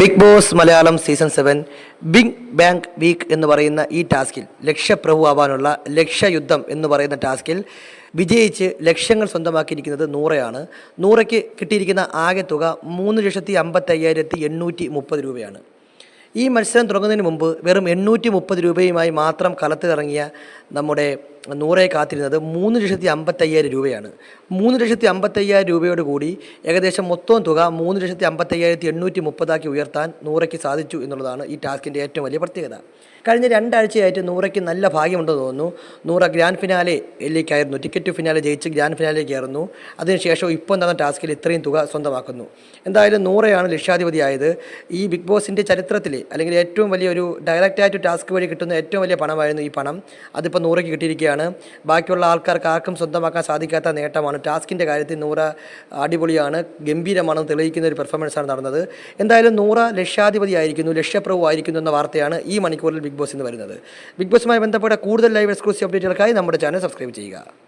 Bigg Boss Malayalam season seven big bank week എന്ന് പറയുന്ന ഈ ടാസ്കിൽ ലക്ഷ്യപ്രഭു ആവാനുള്ള ലക്ഷ്യയുദ്ധം എന്ന് പറയുന്ന ടാസ്കിൽ വിജയിച്ച് ലക്ഷ്യങ്ങൾ സ്വന്തമാക്കിയിരിക്കുന്നത് നൂറയാണ്. നൂറയ്ക്ക് കിട്ടിയിരിക്കുന്ന ആകെ തുക മൂന്ന് ലക്ഷത്തി അമ്പത്തയ്യായിരത്തി എണ്ണൂറ്റി മുപ്പത് രൂപയാണ്. ഈ മത്സരം തുടങ്ങുന്നതിന് മുമ്പ് വെറും എണ്ണൂറ്റി മുപ്പത് രൂപയുമായി മാത്രം കളത്തിലിറങ്ങിയ നമ്മുടെ നൂറെ കാത്തിരുന്നത് മൂന്ന് ലക്ഷത്തി അമ്പത്തയ്യായിരം രൂപയാണ്. മൂന്ന് ലക്ഷത്തി അമ്പത്തയ്യായിരം രൂപയോട് കൂടി ഏകദേശം മൊത്തം തുക മൂന്ന് ലക്ഷത്തി അമ്പത്തയ്യായിരത്തി എണ്ണൂറ്റി മുപ്പതാക്കി ഉയർത്താൻ നൂറയ്ക്ക് സാധിച്ചു എന്നുള്ളതാണ് ഈ ടാസ്കിന്റെ ഏറ്റവും വലിയ പ്രത്യേകത. കഴിഞ്ഞ രണ്ടാഴ്ചയായിട്ട് നൂറയ്ക്ക് നല്ല ഭാഗ്യമുണ്ടെന്ന് തോന്നുന്നു. നൂറ ഗ്രാൻഡ് ഫിനാലെയിലേക്കായിരുന്നു ടിക്കറ്റ് ഫിനാലെ ജയിച്ച് ഗ്രാൻഡ് ഫിനാലേക്ക് കയറുന്നു. അതിനുശേഷം ഇപ്പോൾ നടന്ന ടാസ്കിൽ ഇത്രയും തുക സ്വന്തമാക്കുന്നു. എന്തായാലും നൂറയാണ് ലക്ഷാധിപതിയായത്. ഈ ബിഗ് ബോസിന്റെ ചരിത്രത്തിൽ അല്ലെങ്കിൽ ഏറ്റവും വലിയ ഒരു ഡയറക്റ്റായിട്ട് ടാസ്ക് വഴി കിട്ടുന്ന ഏറ്റവും വലിയ പണമായിരുന്നു ഈ പണം. അതിപ്പോൾ നൂറയ്ക്ക് കിട്ടിയിരിക്കുകയാണ്. ബാക്കിയുള്ള ആൾക്കാർക്ക് ആർക്കും സ്വന്തമാക്കാൻ സാധിക്കാത്ത നേട്ടമാണ്. ടാസ്കിന്റെ കാര്യത്തിൽ നൂറ അടിപൊളിയാണ്. ഗംഭീരമാണെന്ന് തെളിയിക്കുന്ന ഒരു പെർഫോമൻസാണ് നടന്നത്. എന്തായാലും നൂറ ലക്ഷാധിപതി ആയിരിക്കുന്നു ലക്ഷ്യപ്രഭു ആയിരിക്കുന്നു എന്ന വാർത്തയാണ് ഈ മണിക്കൂറിൽ ബിഗ് ബോസ് എന്ന് വരുന്നത്. ബിഗ് ബോസുമായി ബന്ധപ്പെട്ട കൂടുതൽ ലൈവ് എക്സ്ക്ലൂസീവ് അപ്ഡേറ്റുകൾക്കായി നമ്മുടെ ചാനൽ സബ്സ്ക്രൈബ് ചെയ്യുക.